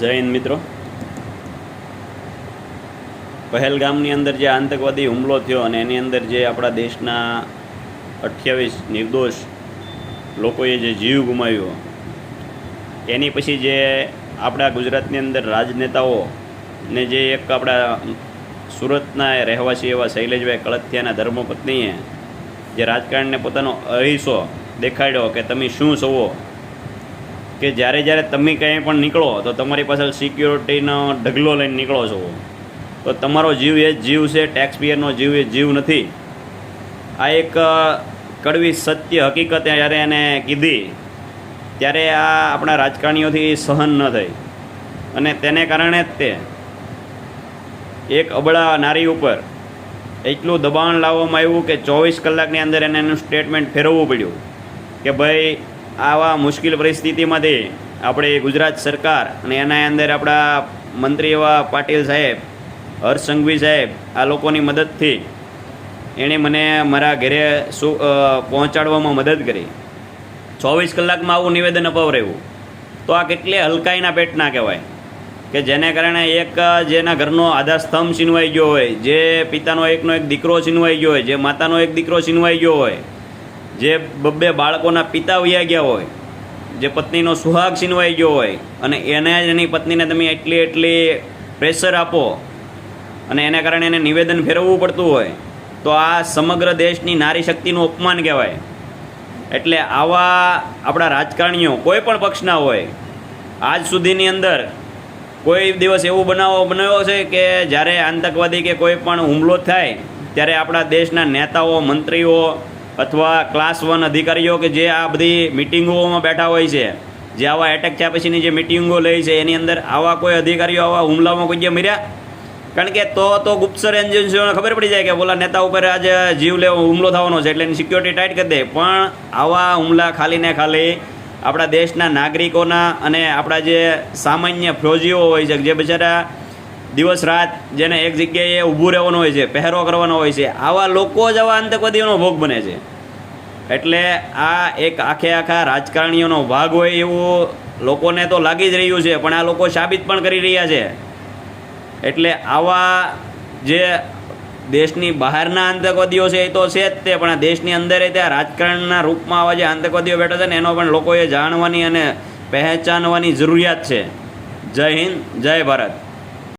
જય હિન્દ મિત્રો. પહેલગામની અંદર જે આતંકવાદી હુમલો થયો અને એની અંદર જે આપણા દેશના અઠ્યાવીસ નિર્દોષ લોકોએ જે જીવ ગુમાવ્યો, એની પછી જે આપણા ગુજરાતની અંદર રાજનેતાઓ ને જે એક આપણા સુરતના રહેવાસી એવા શૈલેષભાઈ કળથિયાના ધર્મપત્નીએ જે રાજકારણને પોતાનો અહીસો દેખાડ્યો કે તમે શું સવો કે જ્યારે જ્યારે તમે કંઈ પણ નીકળો, તો તમારી પાસે સિક્યોરિટીનો ઢગલો લઈને નીકળો છો. તો તમારો જીવ એ જીવ છે ટેક્સ પેયરનો જીવ એ જીવ નથી. આ એક કડવી સત્ય હકીકત જ્યારે એને કીધી, ત્યારે આ આપણા રાજકારણીઓથી સહન ન થઈ. અને તેને કારણે જ તે એક અબળા નારી ઉપર એટલું દબાણ લાવવામાં આવ્યું કે ચોવીસ કલાકની અંદર એને એનું સ્ટેટમેન્ટ ફેરવવું પડ્યું. કે ભાઈ આવા મુશ્કેલ પરિસ્થિતિમાંથી આપણે ગુજરાત સરકાર અને એના અંદર આપણા મંત્રી એવા પાટીલ સાહેબ, હર્ષ સંઘવી સાહેબ, આ લોકોની મદદથી એણે મને મારા ઘરે શું પહોંચાડવામાં મદદ કરી. ચોવીસ કલાકમાં આવું નિવેદન અપાવરાયું. તો આ કેટલી હલકાઈના પેટના કહેવાય કે જેને કારણે એક, જેના ઘરનો આધાર સ્તંભ છીનવાઈ ગયો હોય, જે પિતાનો એકનો એક દીકરો છીનવાઈ ગયો હોય, જે માતાનો એક દીકરો છીનવાઈ ગયો હોય જે બબ્બે બાળકોના પિતા વયા ગયા હોય, જે પત્નીનો સુહાગ છીનવાઈ ગયો હોય, અને એને જ એની પત્નીને તમે એટલી એટલી પ્રેશર આપો, અને એના કારણે એને નિવેદન ફેરવવું પડતું હોય, તો આ સમગ્ર દેશની નારી શક્તિનું અપમાન કહેવાય. એટલે આવા આપણા રાજકારણીઓ, કોઈ પણ પક્ષના હોય, આજ સુધીની અંદર કોઈ દિવસ એવું બનાવો બનાવ્યો છે કે જ્યારે આતંકવાદી કે કોઈ પણ હુમલો થાય, ત્યારે આપણા દેશના નેતાઓ, મંત્રીઓ અથવા ક્લાસ વન અધિકારીઓ કે જે આ બધી મિટિંગોમાં બેઠા હોય છે, જે આવા એટેક થયા પછીની જે મિટિંગો લે છે, એની અંદર આવા કોઈ અધિકારીઓ આવા હુમલામાં કોઈ જે મર્યા? કારણ કે તો તો ગુપ્તસર એજન્સીઓને ખબર પડી જાય કે બોલા નેતા ઉપર આજે જીવ લેવો, હુમલો થવાનો છે, એટલે એની સિક્યોરિટી ટાઈટ કરી દે. પણ આવા હુમલા ખાલી ને ખાલી આપણા દેશના નાગરિકોના અને આપણા જે સામાન્ય ફ્રોજીઓ હોય છે, જે બિચારા દિવસ રાત જેને એક જગ્યાએ ઊભું રહેવાનું હોય છે પહેરો કરવાનો હોય છે, આવા લોકો જ આવા આતંકવાદીઓનો ભોગ બને છે. એટલે આ એક આખે આખા રાજકારણીઓનો ભાગ હોય એવું લોકોને તો લાગી જ રહ્યું છે, પણ આ લોકો સાબિત પણ કરી રહ્યા છે. એટલે આવા જે દેશની બહારના આતંકવાદીઓ છે એ તો છે જ તે, પણ આ દેશની અંદર ત્યાં રાજકારણના રૂપમાં આવા જે આતંકવાદીઓ બેઠા છે ને, એનો પણ લોકોએ જાણવાની અને પહેચાનવાની જરૂરિયાત છે. જય હિન્દ, જય ભારત.